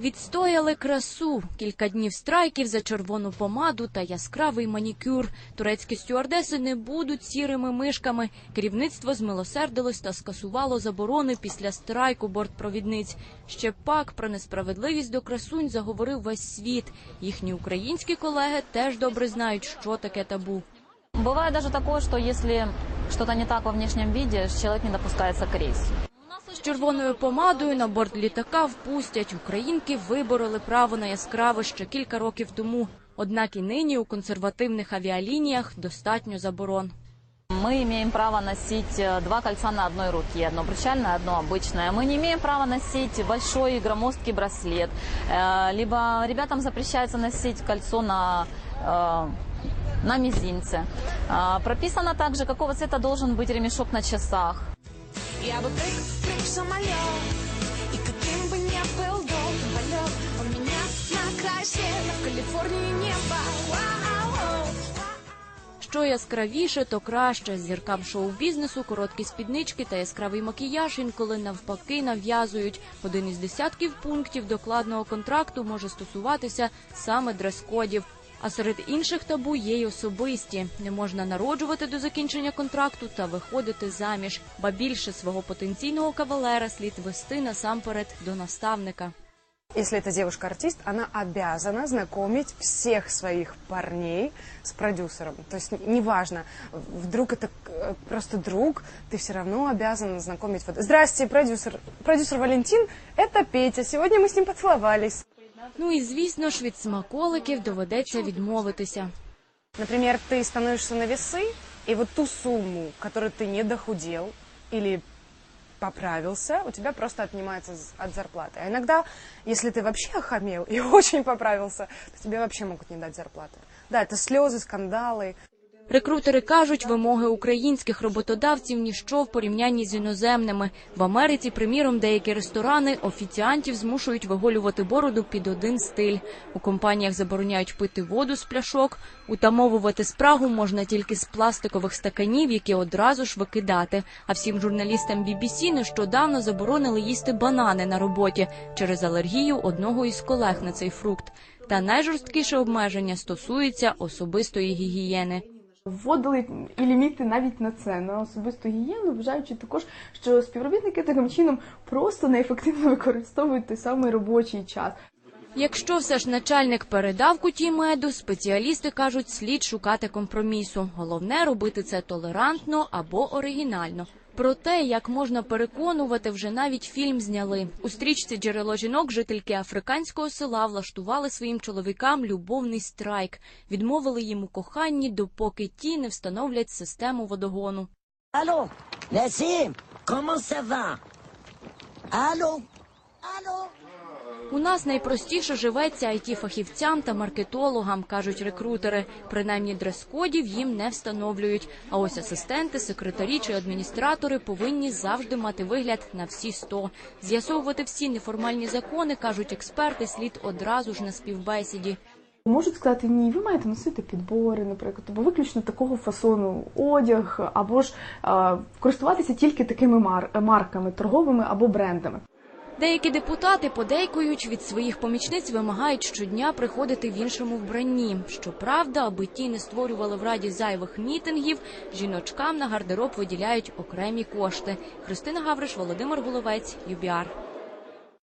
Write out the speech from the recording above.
Відстояли красу, кілька днів страйків за червону помаду та яскравий манікюр. Турецькі стюардеси не будуть сірими мишками. Керівництво змилосердилось та скасувало заборони після страйку бортпровідниць. Ще пак про несправедливість до красунь заговорив весь світ. Їхні українські колеги теж добре знають, що таке табу. Бывает даже такое, что если что-то не так во внешнем виде, человек не допускается к З червоною помадою на борт літака впустять. Українки вибороли право на яскраве ще кілька років тому. Однак і нині у консервативних авіалініях достатньо заборон. Мы имеем право носить э, два кольца на одной руке, одно обручальное, одно обычное. Мы не имеем права носить большой громоздкий браслет. Э, Либо ребятам запрещается носить кольцо на, э, на мизинце. А, Прописано также, какого цвета должен быть ремешок на часах. Я бы прыг, прыг в самолет И каким бы ни был долгий полет Он меня на край света В Калифорнии небо Що яскравіше, то краще. Зіркам шоу-бізнесу короткі спіднички та яскравий макіяж інколи навпаки нав'язують. Один із десятків пунктів докладного контракту може стосуватися саме дрес-кодів. А серед інших табу є й особисті. Не можна народжувати до закінчення контракту та виходити заміж. Ба більше свого потенційного кавалера слід вести насамперед до наставника. Если это девушка-артист, она обязана знакомить всех своих парней с продюсером. То есть неважно, вдруг это э, просто друг, ты все равно обязан знакомить. Вот, Здрасте, продюсер. Продюсер Валентин, это Петя. Сегодня мы с ним поцеловались. Ну і звісно ж від смаколиків доведеться відмовитися. Например, ты становишься на весы, и вот ту сумму, которую ты не дохудел или поправился, у тебя просто отнимается з- от зарплаты. А иногда, если ты вообще охамел и очень поправился, то тебе вообще могут не дать зарплаты. Да, это слезы, скандалы. Рекрутери кажуть, вимоги українських роботодавців ніщо в порівнянні з іноземними. В Америці, приміром, деякі ресторани офіціантів змушують виголювати бороду під один стиль. У компаніях забороняють пити воду з пляшок. Утамовувати спрагу можна тільки з пластикових стаканів, які одразу ж викидати. А всім журналістам BBC нещодавно заборонили їсти банани на роботі через алергію одного із колег на цей фрукт. Та найжорсткіше обмеження стосується особистої гігієни. Вводили і ліміти навіть на це на особисту гігієну, вважаючи також, що співробітники таким чином просто неефективно використовують той самий робочий час. Якщо все ж начальник передав куті меду, спеціалісти кажуть, слід шукати компромісу. Головне робити це толерантно або оригінально. Про те, як можна переконувати, вже навіть фільм зняли. У стрічці джерело жінок жительки африканського села влаштували своїм чоловікам любовний страйк. Відмовили їм у коханні, допоки ті не встановлять систему водогону. Алло, Nassim Comment ça Алло, Allô У нас найпростіше живеться it фахівцям та маркетологам, кажуть рекрутери. Принаймні дрес-кодів їм не встановлюють. А ось асистенти, секретарі чи адміністратори повинні завжди мати вигляд на всі сто. З'ясовувати всі неформальні закони, кажуть експерти, слід одразу ж на співбесіді. Можуть сказати, ні, ви маєте носити підбори, наприклад, або виключно такого фасону одяг, або ж е, користуватися тільки такими мар- марками, торговими або брендами. Деякі депутати подейкують від своїх помічниць вимагають щодня приходити в іншому вбранні. Щоправда, аби ті не створювали в раді зайвих мітингів, жіночкам на гардероб виділяють окремі кошти. Христина Гавриш, Володимир Головець, ЮБІАР.